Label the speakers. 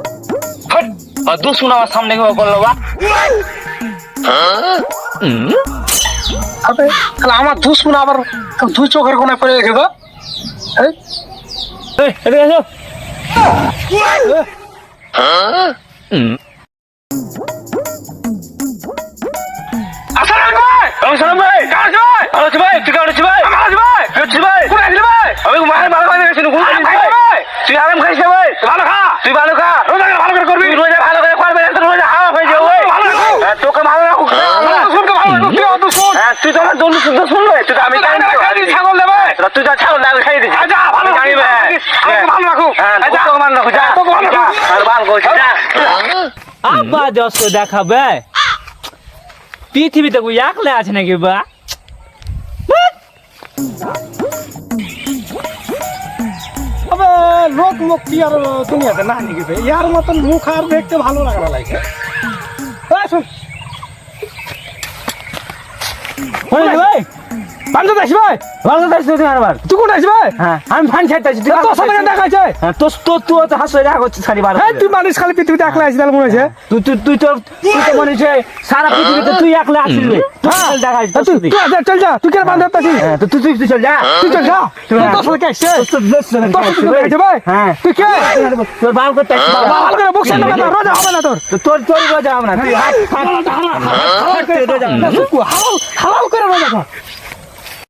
Speaker 1: हाँ, दो सुना सामने को कर लोगा
Speaker 2: अबे कल आमा सुना बर कब तो चोकर को ना पड़े देखे
Speaker 1: तो। ए ए
Speaker 2: देखो हाँ
Speaker 1: असलम भाई असलम
Speaker 2: भाई। कहाँ से
Speaker 1: भाई? अरे भाई তুই
Speaker 2: ভালো খা রোজা ভালো করে করবি
Speaker 1: রোজা ভালো করে করবে না রোজা হাওয়া হয়ে যাবে ওই
Speaker 2: ভালো রাখো।
Speaker 1: হ্যাঁ, তোকে ভালো রাখুক
Speaker 2: তুই
Speaker 1: হ্যাঁ তো আমার শুদ্ধ শুনবে তুই তো আমি
Speaker 2: ছাগল দেবে।
Speaker 1: তুই তো ছাগল খাই দিস
Speaker 2: আচ্ছা, ভালো। ভালো রাখুক।
Speaker 1: হ্যাঁ। তোকে মান যা
Speaker 2: ভালো
Speaker 1: যা,
Speaker 2: রাখুক।
Speaker 1: আর বাল করছিস যা
Speaker 3: আব্বা দেখাবে পৃথিবীতে একলা আছে নাকি বা
Speaker 2: লোক কি আর দুনিয়াতে না ভাই ইয়ার মতন মুখ আর দেখতে ভালো লাগা লাগে। এই শোন।
Speaker 3: ওই ভাই
Speaker 2: আসি ভাই
Speaker 3: ভালো যাইছ তুই আরবার
Speaker 2: তুই কোন আসি ভাই
Speaker 3: হ্যাঁ আমি ফান খাইতেছি তুই
Speaker 2: তোর সাথে দেখাচ্ছে
Speaker 3: হ্যাঁ তোর তোর তুই তো হাসে রাখ হচ্ছে সারি বার
Speaker 2: হ্যাঁ তুই মানুষ খালি পৃথিবীতে একলা আসি তাহলে মনে হয়েছে
Speaker 3: তুই তুই তুই তো তুই তো মনে হচ্ছে সারা পৃথিবীতে তুই একলা আসিস রে তুই
Speaker 2: হ্যাঁ।
Speaker 3: দেখা
Speaker 2: তুই তুই আচ্ছা, চল যা তুই কেন বান্ধব
Speaker 3: হ্যাঁ তুই তুই তুই চল যা
Speaker 2: তুই চল যা
Speaker 3: হ্যাঁ।
Speaker 2: তোর সাথে আসছে
Speaker 3: তোর সাথে
Speaker 2: ভাই
Speaker 3: হ্যাঁ
Speaker 2: তুই কে
Speaker 3: তোর বাল করতে আসছিস বাবা।
Speaker 2: করে বকছে না রোজা হবে না তোর
Speaker 3: তো তোর তোর রোজা হবে না তুই হাত হাত
Speaker 2: হালাল করে রোজা কর